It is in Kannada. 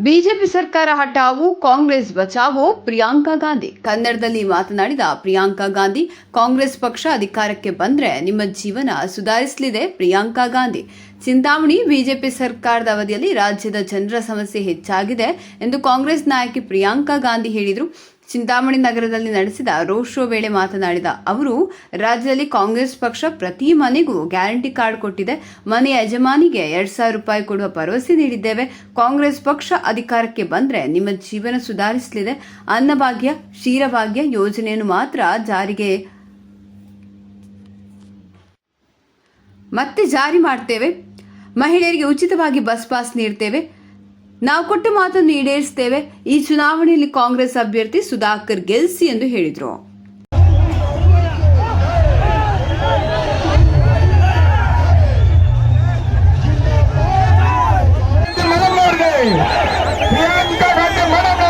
ಬಿಜೆಪಿ ಸರ್ಕಾರ ಹಠಾವು ಕಾಂಗ್ರೆಸ್ ಬಚಾವೋ ಪ್ರಿಯಾಂಕಾ ಗಾಂಧಿ. ಕನ್ನಡದಲ್ಲಿ ಮಾತನಾಡಿದ ಪ್ರಿಯಾಂಕಾ ಗಾಂಧಿ, ಕಾಂಗ್ರೆಸ್ ಪಕ್ಷ ಅಧಿಕಾರಕ್ಕೆ ಬಂದ್ರೆ ನಿಮ್ಮ ಜೀವನ ಸುಧಾರಿಸಲಿದೆ ಪ್ರಿಯಾಂಕಾ ಗಾಂಧಿ. ಚಿಂತಾಮಣಿ, ಬಿಜೆಪಿ ಸರ್ಕಾರದ ಅವಧಿಯಲ್ಲಿ ರಾಜ್ಯದ ಜನರ ಸಮಸ್ಯೆ ಹೆಚ್ಚಾಗಿದೆ ಎಂದು ಕಾಂಗ್ರೆಸ್ ನಾಯಕಿ ಪ್ರಿಯಾಂಕಾ ಗಾಂಧಿ ಹೇಳಿದರು. ಚಿಂತಾಮಣಿ ನಗರದಲ್ಲಿ ನಡೆಸಿದ ರೋಡ್ ಶೋ ವೇಳೆ ಮಾತನಾಡಿದ ಅವರು, ರಾಜ್ಯದಲ್ಲಿ ಕಾಂಗ್ರೆಸ್ ಪಕ್ಷ ಪ್ರತಿ ಮನೆಗೂ ಗ್ಯಾರಂಟಿ ಕಾರ್ಡ್ ಕೊಟ್ಟಿದೆ. ಮನೆ ಯಜಮಾನಿಗೆ ಎರಡ್ ಸಾವಿರ ರೂಪಾಯಿ ಕೊಡುವ ಭರವಸೆ ನೀಡಿದ್ದೇವೆ. ಕಾಂಗ್ರೆಸ್ ಪಕ್ಷ ಅಧಿಕಾರಕ್ಕೆ ಬಂದ್ರೆ ನಿಮ್ಮ ಜೀವನ ಸುಧಾರಿಸಲಿದೆ. ಅನ್ನಭಾಗ್ಯ, ಕ್ಷೀರಭಾಗ್ಯ ಯೋಜನೆಯನ್ನು ಮಾತ್ರ ಜಾರಿಗೆ ಮತ್ತೆ ಜಾರಿ ಮಾಡ್ತೇವೆ. ಮಹಿಳೆಯರಿಗೆ ಉಚಿತವಾಗಿ ಬಸ್ ಪಾಸ್ ನೀಡ್ತೇವೆ. ನಾವು ಕೊಟ್ಟ ಮಾತನ್ನು ಈಡೇರಿಸುತ್ತೇವೆ ಈ ಚುನಾವಣೆಯಲ್ಲಿ ಕಾಂಗ್ರೆಸ್ ಅಭ್ಯರ್ಥಿ ಸುಧಾಕರ್ ಗೆಲ್ಸಿ ಎಂದು ಹೇಳಿದರು Yeah.